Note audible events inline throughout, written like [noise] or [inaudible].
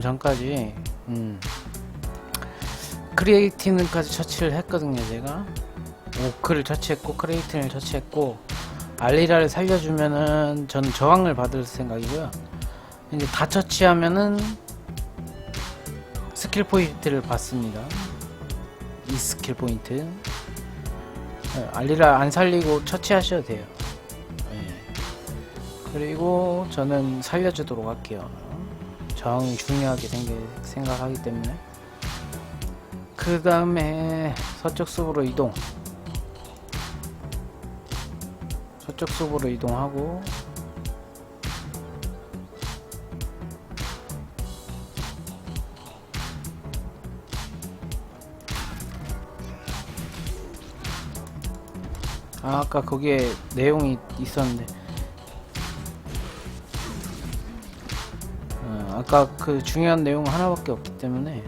전까지 음, 크리에이티는까지 처치를 했거든요 제가. 오크를 처치했고 크리에이티를 처치했고 알리라를 살려주면은 저는 저항을 받을 생각이고요. 이제 다 처치하면은 스킬 포인트를 받습니다. 이 스킬 포인트. 네, 알리라 안 살리고 처치하셔도 돼요. 예. 그리고 저는 살려주도록 할게요 저항이 중요하게 생각하기 때문에. 그 다음에 서쪽 숲으로 이동. 서쪽 숲으로 이동하고. 아, 아까 거기에 내용이 있었는데 아까 그 중요한 내용 하나밖에 없기 때문에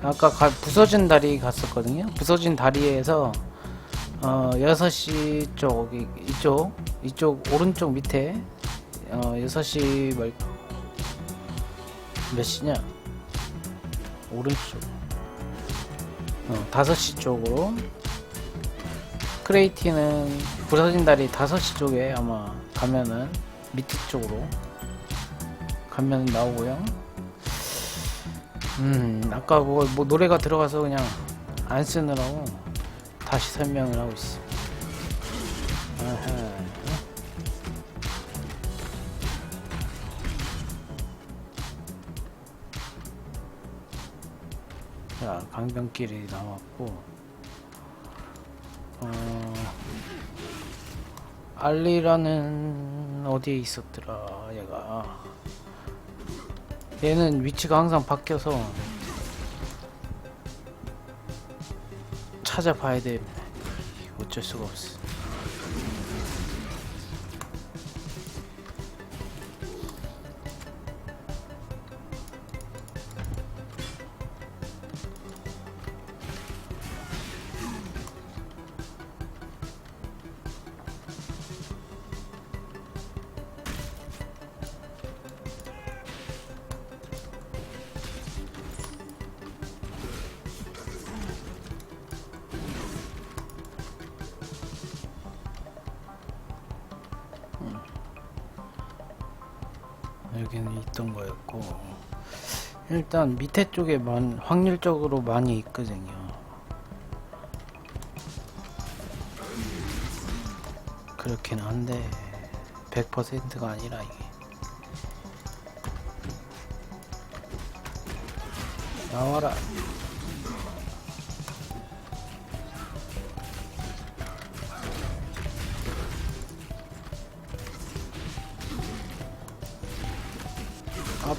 아까 가, 부서진 다리 갔었거든요. 부서진 다리에서 어 6시 쪽 이, 이쪽 이쪽 오른쪽 밑에 어 6시 말, 몇 시냐? 오른쪽 어 5시 쪽으로 크레이티는 부서진 다리 5시 쪽에 아마 가면은 밑에 쪽으로 가면 나오고요. 음, 아까 뭐, 뭐 노래가 들어가서 그냥 안 쓰느라고 다시 설명을 하고 있어. 아하. 자, 강변길이 나왔고, 어, 알리라는 어디에 있었더라, 얘가. 얘는 위치가 항상 바뀌어서 찾아봐야 돼. 어쩔 수가 없어. 있던 거였고 일단 밑에 쪽에 만, 확률적으로 많이 있거든요. 그렇긴 한데 100%가 아니라 이게 나와라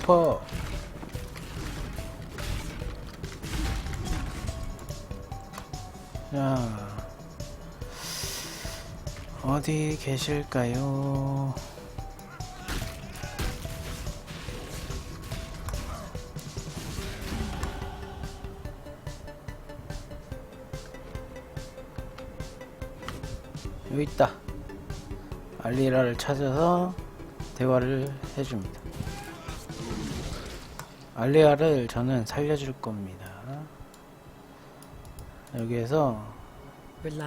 아파 자 어디 계실까요? 여기 있다. 알리라를 찾아서 대화를 해줍니다. 알리아를 저는 살려줄 겁니다. 여기에서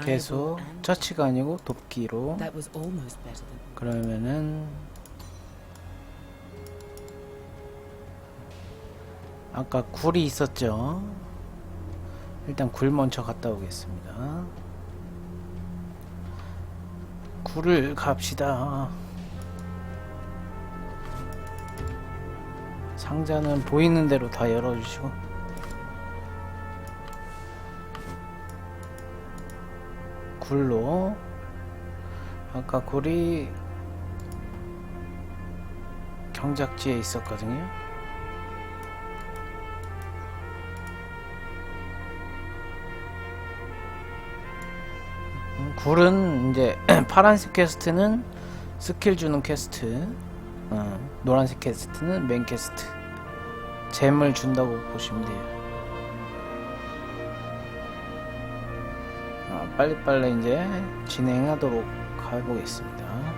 계속 처치가 아니고 돕기로 그러면은 아까 굴이 있었죠. 일단 굴 먼저 갔다 오겠습니다. 굴을 갑시다. 상자는 보이는 대로 다 열어주시고 굴로 아까 굴이 경작지에 있었거든요. 음, 굴은 이제 [clears throat] 파란색 퀘스트는 스킬 주는 퀘스트, 어, 노란색 퀘스트는 메인 퀘스트. 잼을 준다고 보시면 돼요. 아, 빨리빨리 이제 진행하도록 해보겠습니다.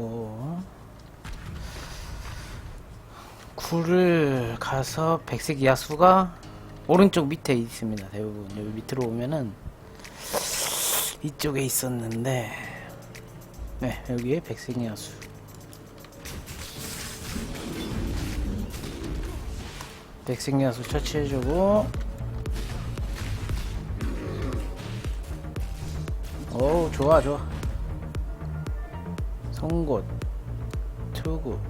아프고. 굴을 가서 백색 야수가 오른쪽 밑에 있습니다. 대부분. 여기 밑으로 오면은 이쪽에 있었는데. 네 여기에 백색 야수. 백색 야수 처치해주고. 어우 좋아 좋아 송곳 투구.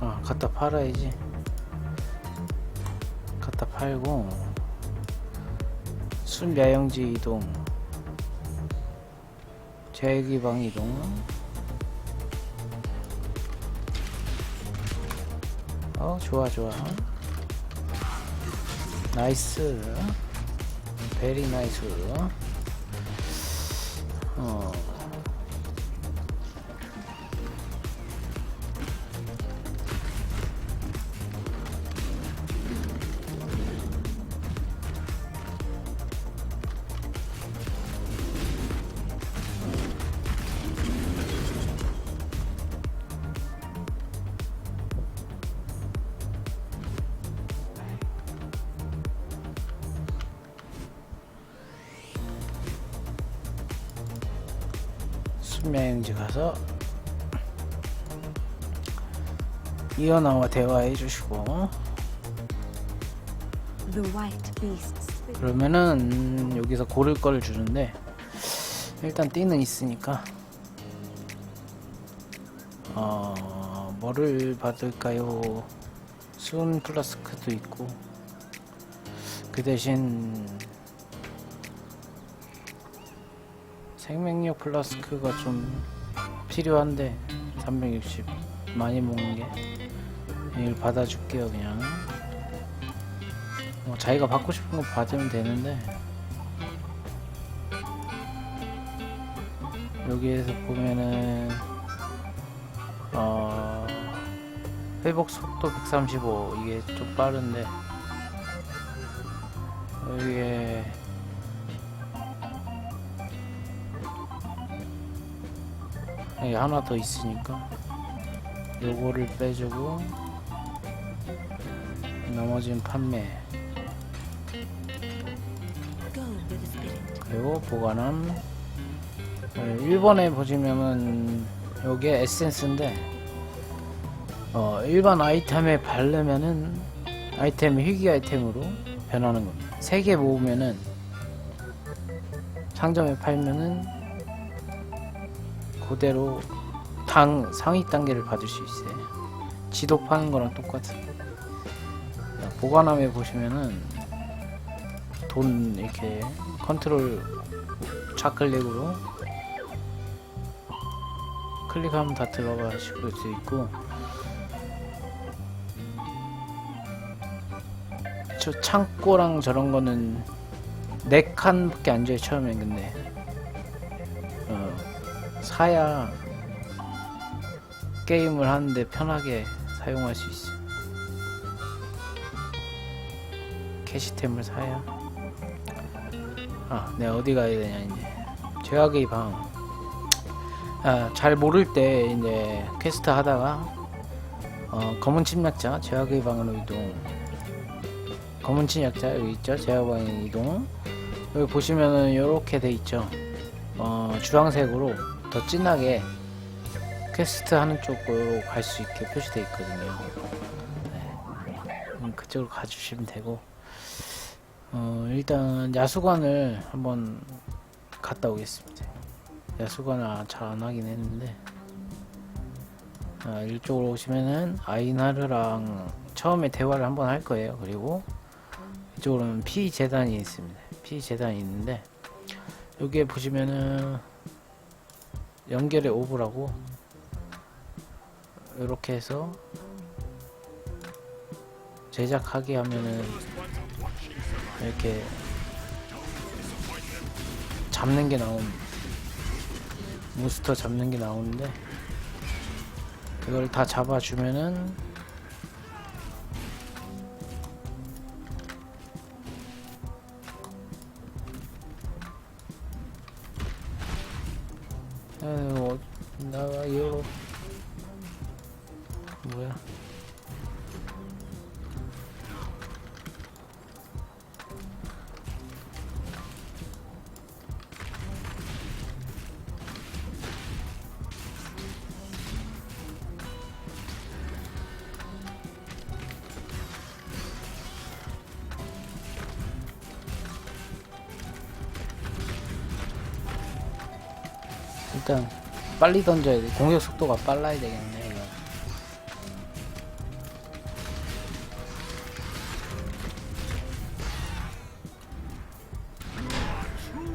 아 갖다 팔아야지. 갖다 팔고. 순야영지 이동. 제기방 이동. 어 좋아 좋아. 나이스. 베리 나이스 哦。 어 순명지 가서 이어나와 대화해 주시고. 그러면은 여기서 고를 걸 주는데 일단 띠는 있으니까 어 뭐를 받을까요? 순 플라스크도 있고 그 대신 생명력 플라스크가 좀 필요한데 360 많이 먹는 게 이걸 받아줄게요 그냥. 뭐 자기가 받고 싶은 거 받으면 되는데 여기에서 보면은 어 회복 속도 135 이게 좀 빠른데. 여기에 여기 하나 더 있으니까 요거를 빼주고 나머지는 판매. 그리고 보관함 네, 1번에 보시면은 요게 에센스인데 어 일반 아이템에 바르면은 아이템이 희귀 아이템으로 변하는 겁니다 3개 모으면은 상점에 팔면은 그대로 당 상위 단계를 받을 수 있어요. 지도 파는 거랑 똑같은. 자, 보관함에 보시면은 돈 이렇게 컨트롤 좌클릭으로 클릭하면 다 들어가실 수 있고. 저 창고랑 저런 거는 네 칸밖에 안 줘요 처음엔 근데. 어, 사야 게임을 하는데 편하게 사용할 수 있어 캐시템을 사야 아, 내가 어디 가야 되냐 이제 죄악의 방. 아, 잘 모를 때 이제 퀘스트 하다가 어, 검은 침략자 죄악의 방으로 이동. 검은 침략자 여기 있죠? 죄악의 방에 이동. 여기 보시면은 이렇게 돼 있죠. 어, 주황색으로 더 진하게 퀘스트 하는 쪽으로 갈 수 있게 표시되어 있거든요. 네. 음, 그쪽으로 가주시면 되고. 어, 일단 야수관을 한번 갔다 오겠습니다. 야수관을 아- 잘안 하긴 했는데 아, 이쪽으로 오시면은 아이나르랑 처음에 대화를 한번 할 거예요. 그리고 이쪽으로는 피 재단이 있습니다. 피 재단이 있는데 여기에 보시면은 연결의 오브라고 이렇게 해서 제작하게 하면은 이렇게 잡는 게 나옵니다. 몬스터 잡는 게 나오는데 이걸 다 잡아주면은 아유, 나와요. 뭐야? 빨리 던져야 돼. 공격 속도가 빨라야 되겠네. 이거.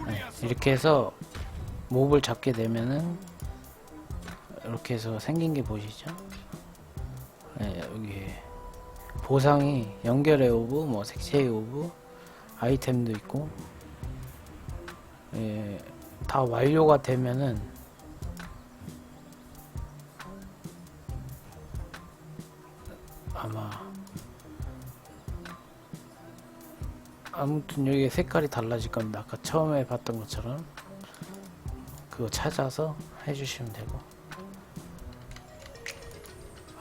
네, 이렇게 해서 몹을 잡게 되면은 이렇게 해서 생긴 게 보이시죠? 네, 여기 보상이 연결의 오브, 뭐 색채의 오브, 아이템도 있고, 예, 다 완료가 되면은 아마 아무튼 여기 색깔이 달라질 겁니다. 아까 처음에 봤던 것처럼 그거 찾아서 해주시면 되고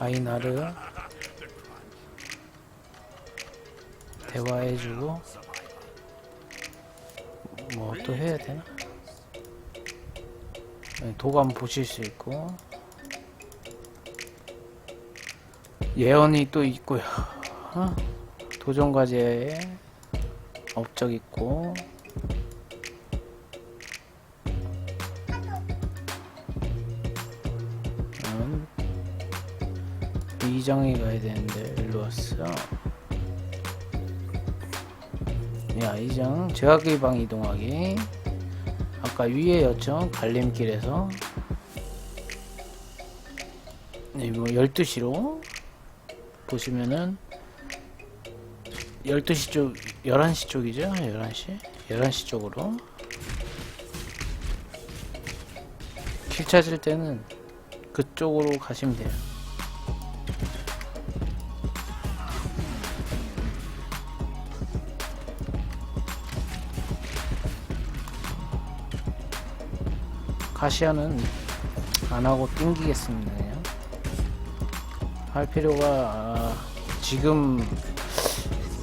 아이나르 대화해주고 뭐 또 해야 되나? 네, 도감 보실 수 있고 예언이 또 있고요. 어? 도전 과제에 업적 있고 음, 이정이 가야 되는데 일로 왔어. 야 이정 제각의 방 이동하기 아까 위에였죠 갈림길에서 네, 뭐 12시로 보시면은 12시 쪽 11시 쪽이죠? 11시? 11시 쪽으로. 길 찾을 때는 그쪽으로 가시면 돼요. 가시아는 안 하고 땡기겠습니다. 할 필요가 아, 지금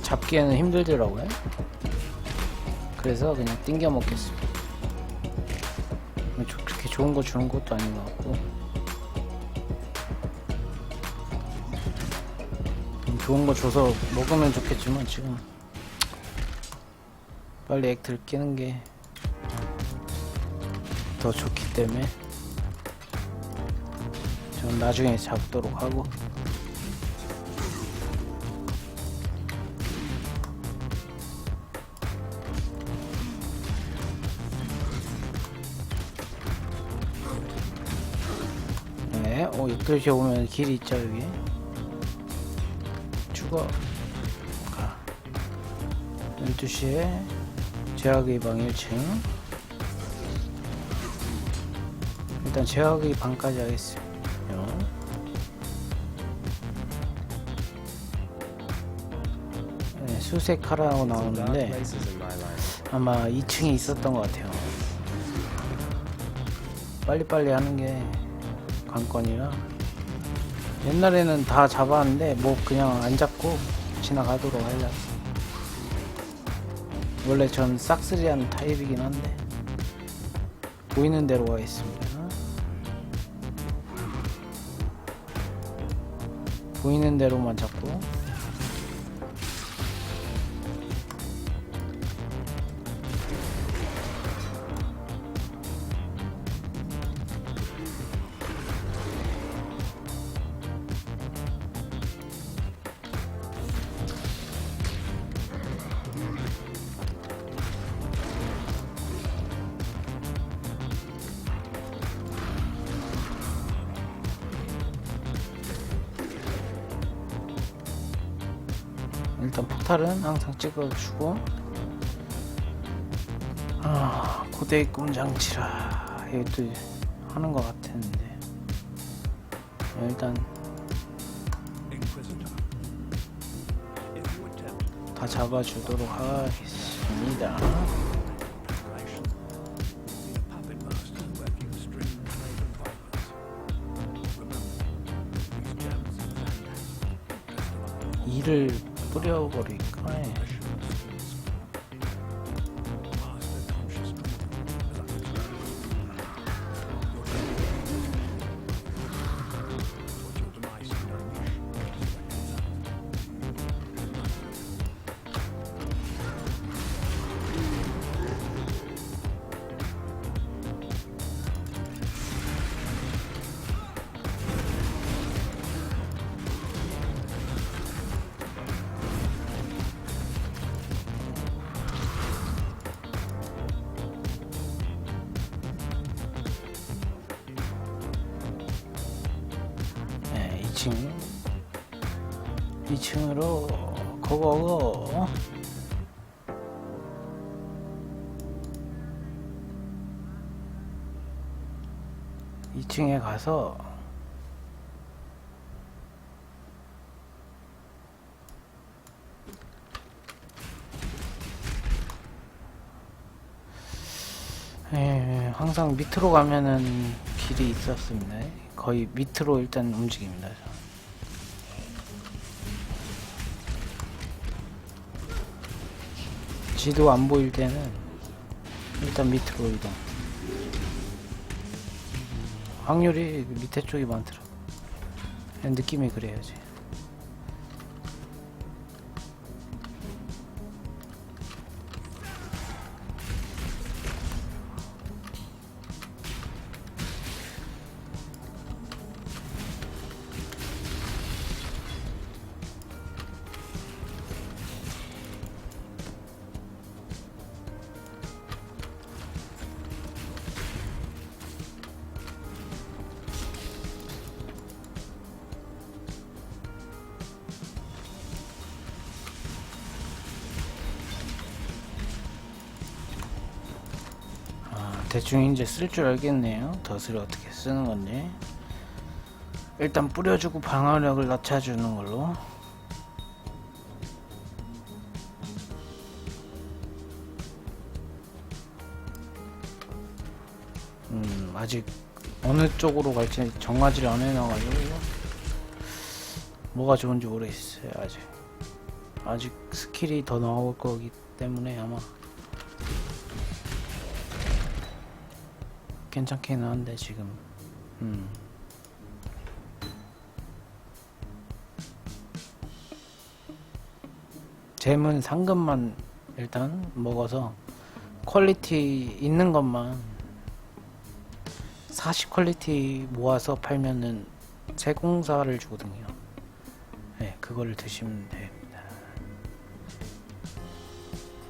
잡기에는 힘들더라고요. 그래서 그냥 땡겨 먹겠습니다. 그렇게 좋은 거 주는 것도 아닌 것 같고 좀 좋은 거 줘서 먹으면 좋겠지만 지금 빨리 액트를 깨는 게 더 좋기 때문에 전 나중에 잡도록 하고 12시에 오면 길이 있죠, 여기. 죽어. 가. 12시에 제약의 방 1층. 일단 제약의 방까지 하겠어요. 네, 수색 카라고 나오는데 아마 2층에 있었던 것 같아요. 빨리빨리 하는 게 관건이라 옛날에는 다 잡았는데 뭐 그냥 안 잡고 지나가도록 하려. 원래 전 싹쓸이하는 타입이긴 한데 보이는 대로 가겠습니다. 보이는 대로만 잡고 일단 포탈은 항상 찍어주고. 아 고대의 꿈장치라. 이것도 하는 것 같았는데. 일단 다 잡아주도록 하겠습니다 2층으로 고고고 2층에 가서 예, 항상 밑으로 가면은 길이 있었습니다. 거의 밑으로 일단 움직입니다. 지도 안 보일 때는 일단 밑으로 이동. 확률이 밑에 쪽이 많더라. 느낌이 그래야지. 대충 이제 쓸 줄 알겠네요. 덫을 어떻게 쓰는 건지. 일단 뿌려주고 방어력을 낮춰주는 걸로. 음, 아직 어느 쪽으로 갈지 정하지를 안 해놔가지고 뭐가 좋은지 모르겠어요. 아직 아직 스킬이 더 나올 거기 때문에 아마 괜찮긴 한데 지금. 음. 잼은 상금만 일단 먹어서 퀄리티 있는 것만 40 퀄리티 모아서 팔면은 세공사를 주거든요. 네 그거를 드시면 됩니다.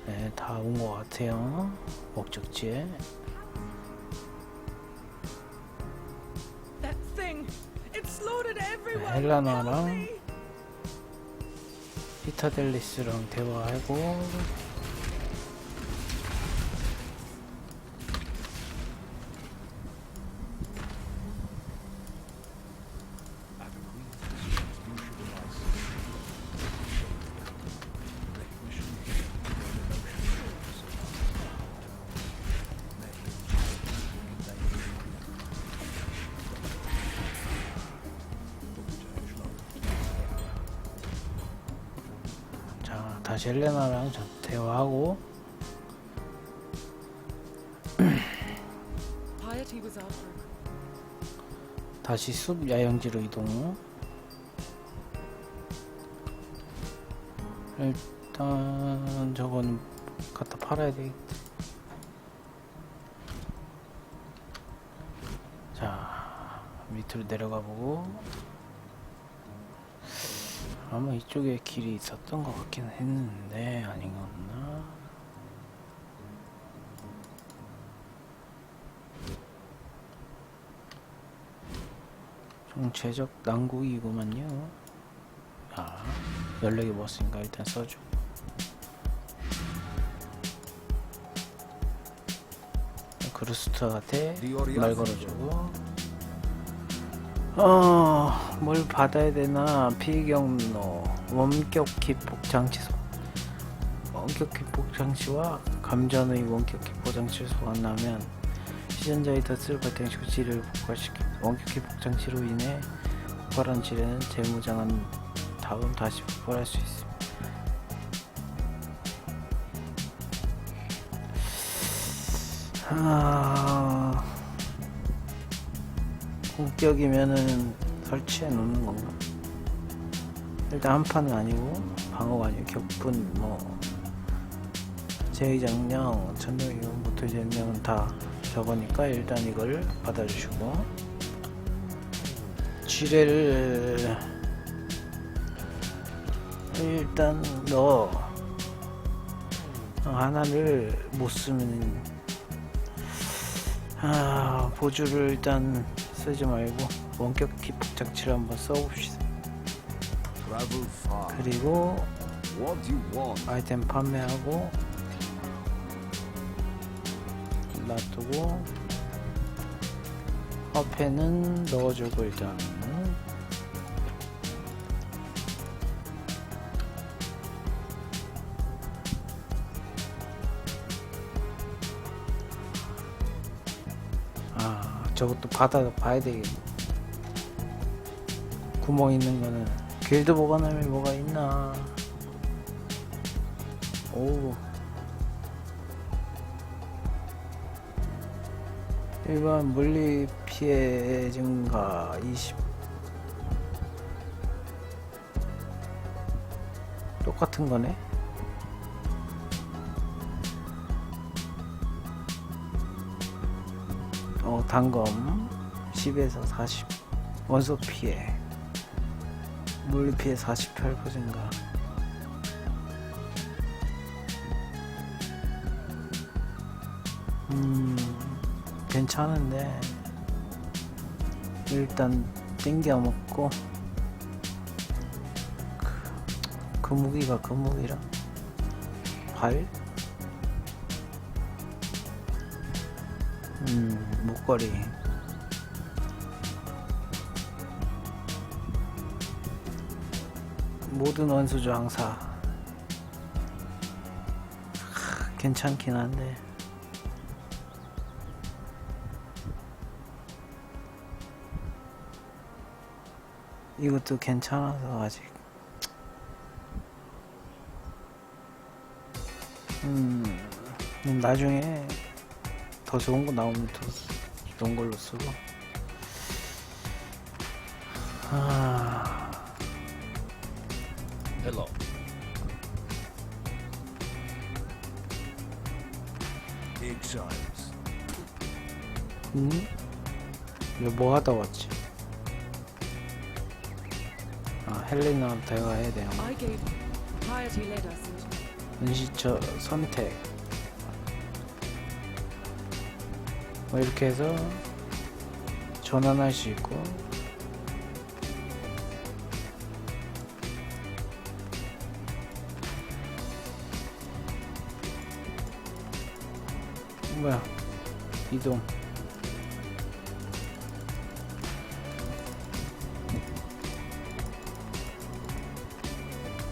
네 다 온 것 같아요. 목적지에 헬라나랑! 피타델리스랑 대화하고 저 대화하고. 다시 숲 야영지로 이동 일단 저거는 갖다 팔아야 되겠다 자 밑으로 내려가 보고 아마 이쪽에 길이 있었던 것 같긴 했는데 아닌가 정체적 난국이구만요. 아, 14개 먹었으니까 일단 써줘. 그루스트한테 말 걸어주고. 어, 뭘 받아야 되나? 피경로, 원격 기폭 장치 소. 원격 기폭 장치와 감전의 원격 기폭 장치를 소환하면 시전자의 덫을 발동시키고 지를 폭발시킵니다. 원격 기폭 장치로 인해 폭발한 지뢰는 재무장한 다음 다시 복구할 수 있습니다. 아, 본격이면은 설치해 놓는 건가? 일단 한 판은 아니고 아니고 격분 뭐 제의장령 전동이용 모터 제명은 다 저거니까 일단 이걸 받아주시고 지뢰를 일단 너 하나를 못 쓰면 아 보조를 일단 쓰지 말고 원격 기폭 장치를 한번 써봅시다. 그리고? 아이템 판매하고 놔두고 화폐는 넣어주고 일단 저것도 받아 봐야 되겠네. 구멍 있는 거는 길드 보관함에 뭐가 있나? 오 일반 물리 피해 증가 20 똑같은 거네 단검 10에서 40 원소 피해. 물리 피해 48% 증가? 음, 괜찮은데. 일단 땡겨 먹고. 그, 그 무기가 그 무기라. 발? 음, 목걸이. 모든 원수 저항사. 하, 괜찮긴 한데. 이것도 괜찮아서 아직. 음 나중에 더 좋은 거 나오면 더 좋은 걸로 쓰고 아 Hello. Exiles. 음? 이거 뭐 하다 왔지? 아 헬레나 대화해야 돼요 은시처 선택 뭐 이렇게 해서 전환할 수 있고 뭐야 이동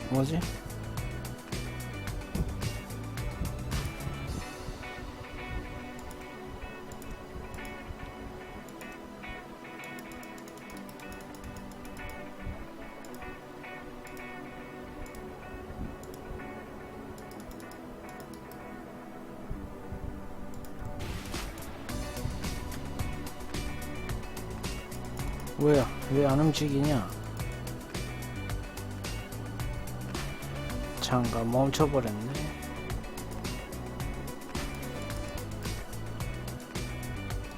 뭐지? 움직이냐? 잠깐 멈춰버렸네.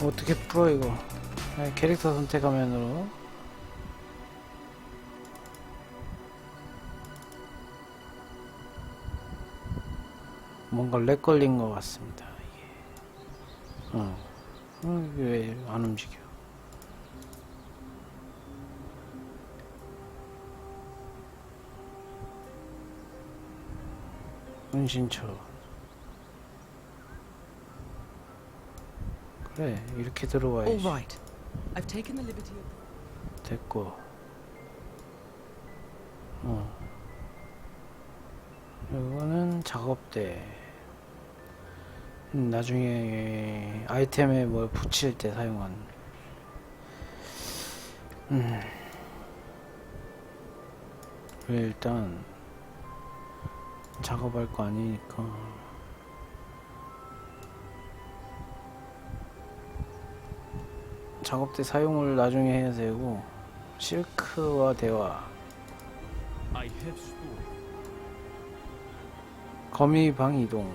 어떻게 풀어 이거? 아니, 캐릭터 선택 화면으로. 뭔가 렉 걸린 것 같습니다 이게. 어, 어 이게 왜안 움직여 은신처. 그래 이렇게 들어와야지. Right. I've taken the liberty of 됐고. 어. 이거는 작업대. 음, 나중에 아이템에 뭘 붙일 때 사용한. 음. 일단 작업할 거 아니니까. 작업 때 사용을 나중에 해야 되고 실크와 대화. I have spoken. 거미 방 이동.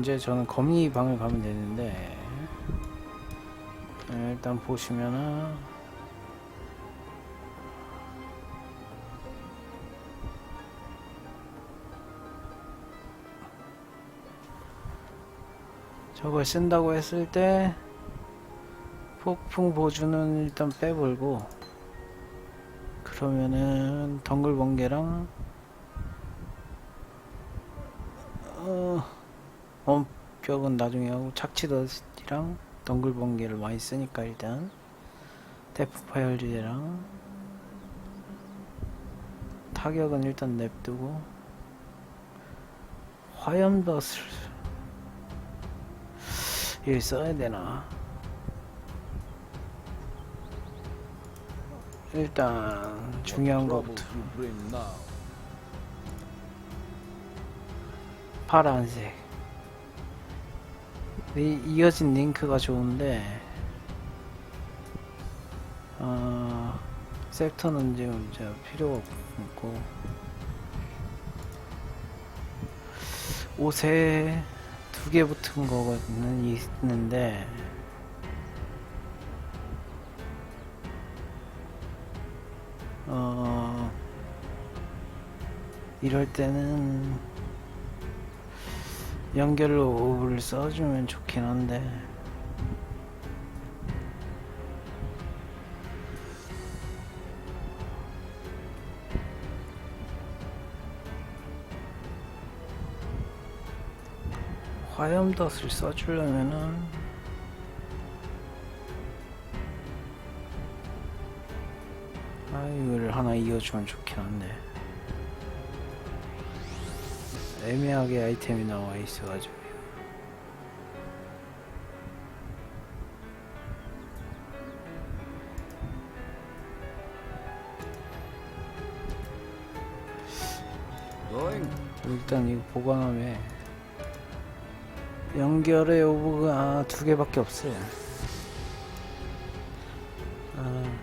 이제 저는 거미 방을 가면 되는데 네, 일단 보시면은 저걸 쓴다고 했을 때 폭풍 보조는 일단 빼버리고 그러면은 덩글 번개랑 어, 원격은 나중에 하고 착취더스랑 덩글 번개를 많이 쓰니까 일단 데프 파열지대랑 타격은 일단 냅두고 화염덧 을일 써야 되나? 일단 중요한 Troubles 것부터. 파란색. 이 이어진 링크가 좋은데 어, 섹터는 지금 이제 필요가 없고. 옷에 두 개 붙은 거는 있는데. 어 이럴 때는 연결로 오브를 써주면 좋긴 한데 화염덧을 써주려면은 아 이거를 하나 이어주면 좋긴 한데 애매하게 아이템이 나와 있어가지고? 일단 이거 보관함에 연결의 오브가 두 개밖에 없어요. 아,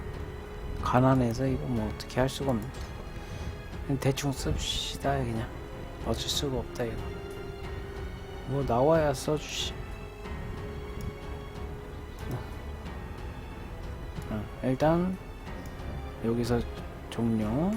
가난해서 이거 뭐 어떻게 할 수가 없네. 그냥 대충 씁시다 그냥 어쩔 수가 없다 이거. 뭐 나와야 써주시. 어, 일단 여기서 종료.